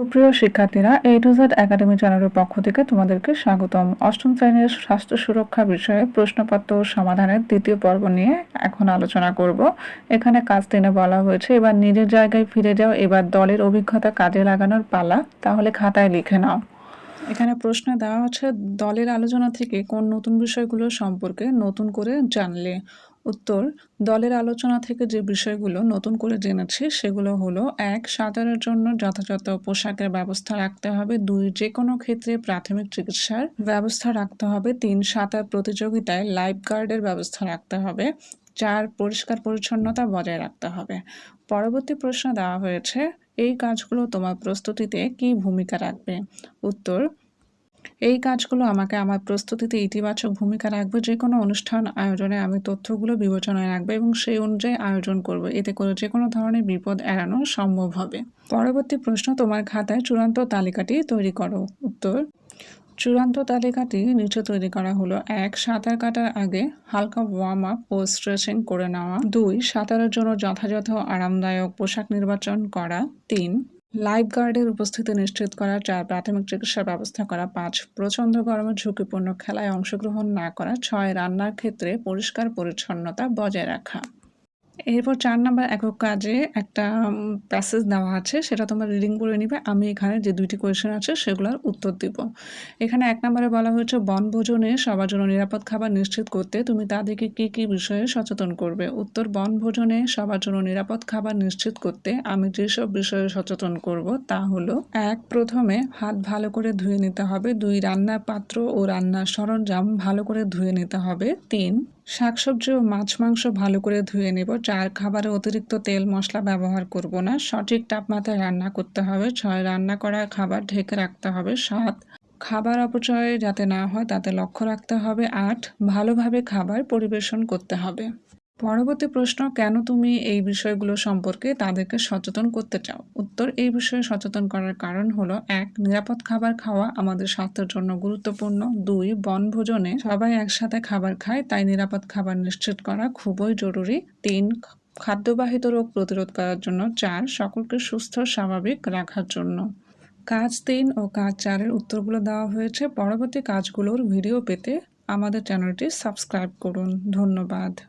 সুপ্রিয় শিক্ষার্থীরা এ to Z academy চ্যানেলের পক্ষ থেকে তোমাদেরকে স্বাগতম। অষ্টম শ্রেণির স্বাস্থ্য সুরক্ষা বিষয়ে প্রশ্নপত্র সমাধানের দ্বিতীয় পর্ব নিয়ে এখন আলোচনা করব। এখানে কাজ তিনে বলা হয়েছে, এবার নিজের জায়গায় ফিরে যাও, এবার দলের অভিজ্ঞতা কাজে লাগানোর পালা, তাহলে খাতায় লিখে নাও। এখানে প্রশ্ন দেওয়া হচ্ছে দলের আলোচনা থেকে কোন নতুন বিষয়গুলো সম্পর্কে নতুন করে জানলে। উত্তর, দলের আলোচনা থেকে যে বিষয়গুলো নতুন করে জেনেছি সেগুলো হলো, এক, সাঁতারের জন্য যথাযথ পোশাকের ব্যবস্থা রাখতে হবে। দুই যে কোনো ক্ষেত্রে প্রাথমিক চিকিৎসার ব্যবস্থা রাখতে হবে। তিন, সাঁতার প্রতিযোগিতায় লাইফ গার্ডের ব্যবস্থা রাখতে হবে। চার, পরিষ্কার পরিচ্ছন্নতা বজায় রাখতে হবে। পরবর্তী প্রশ্ন দেওয়া হয়েছে, এই কাজগুলো তোমার প্রস্তুতিতে কী ভূমিকা রাখবে? উত্তর এই কাজগুলো আমাকে আমার প্রস্তুতিতে ইতিবাচক ভূমিকা রাখবে যে কোনো অনুষ্ঠান, আয়োজনে আমি তথ্যগুলো বিবেচনায় রাখব এবং সেই অনুযায়ী আয়োজন করব। এতে করে যে কোনো ধরনের বিপদ এড়ানো সম্ভব হবে। পরবর্তী প্রশ্ন, তোমার খাতায় চূড়ান্ত তালিকাটি তৈরি করো। উত্তর, চূড়ান্ত তালিকাটি নিচে তৈরি করা হলো। এক, সাঁতার কাটার আগে হালকা ওয়ার্ম আপ ও স্ট্রেচিং করে নেওয়া। দুই, সাঁতারের জন্য যথাযথ আরামদায়ক পোশাক নির্বাচন করা। তিন লাইফ গার্ডের উপস্থিতি নিশ্চিত করা চার প্রাথমিক চিকিৎসার ব্যবস্থা করা, পাঁচ, প্রচণ্ড গরমে ঝুঁকিপূর্ণ খেলায় অংশগ্রহণ না করা, ছয়, রান্নার ক্ষেত্রে পরিষ্কার পরিচ্ছন্নতা বজায় রাখা। এরপর চার নাম্বার একক কাজে একটা প্যাসেজ দেওয়া আছে, সেটা তোমরা রিডিং করে নিবে। আমি এখানে যে দুইটি কোয়েশ্চেন আছে, সেগুলোর উত্তর দিব। এখানে এক নম্বরে বলা হয়েছে বনভোজনে সবার জন্য নিরাপদ খাবার নিশ্চিত করতে তুমি তাদেরকে কি কি বিষয়ে সচেতন করবে? উত্তর বনভোজনে সবার জন্য নিরাপদ খাবার নিশ্চিত করতে আমি যেসব বিষয়ে সচেতন করব তা হলো, এক, প্রথমে হাত ভালো করে ধুয়ে নিতে হবে। দুই, রান্নার পাত্র ও রান্নার সরঞ্জাম ভালো করে ধুয়ে নিতে হবে। তিন, শাকসবজি ও মাছ মাংস ভালো করে ধুয়ে নেব। চার খাবারে অতিরিক্ত তেল, মশলা ব্যবহার করব না। সঠিক তাপমাত্রায় রান্না করতে হবে। ছয়, রান্না করা খাবার ঢেকে রাখতে হবে। সাত, খাবার অপচয় যাতে না হয় তাতে লক্ষ্য রাখতে হবে। আট, ভালোভাবে খাবার পরিবেশন করতে হবে। পরবর্তী প্রশ্ন, কেন তুমি এই বিষয়গুলো সম্পর্কে তাদেরকে সচেতন করতে চাও? উত্তর, এই বিষয়ে সচেতন করার কারণ হলো, এক, নিরাপদ খাবার খাওয়া আমাদের স্বাস্থ্যের জন্য গুরুত্বপূর্ণ। দুই বনভোজনে সবাই একসাথে খাবার খায়, তাই নিরাপদ খাবার নিশ্চিত করা খুবই জরুরি। তিন, খাদ্যবাহিত রোগ প্রতিরোধ করার জন্য। চার, সকলকে সুস্থ, স্বাভাবিক রাখার জন্য। কাজ তিন ও কাজ চারের উত্তরগুলো দেওয়া হয়েছে। পরবর্তী কাজগুলোর ভিডিও পেতে আমাদের চ্যানেলটি সাবস্ক্রাইব করুন। ধন্যবাদ।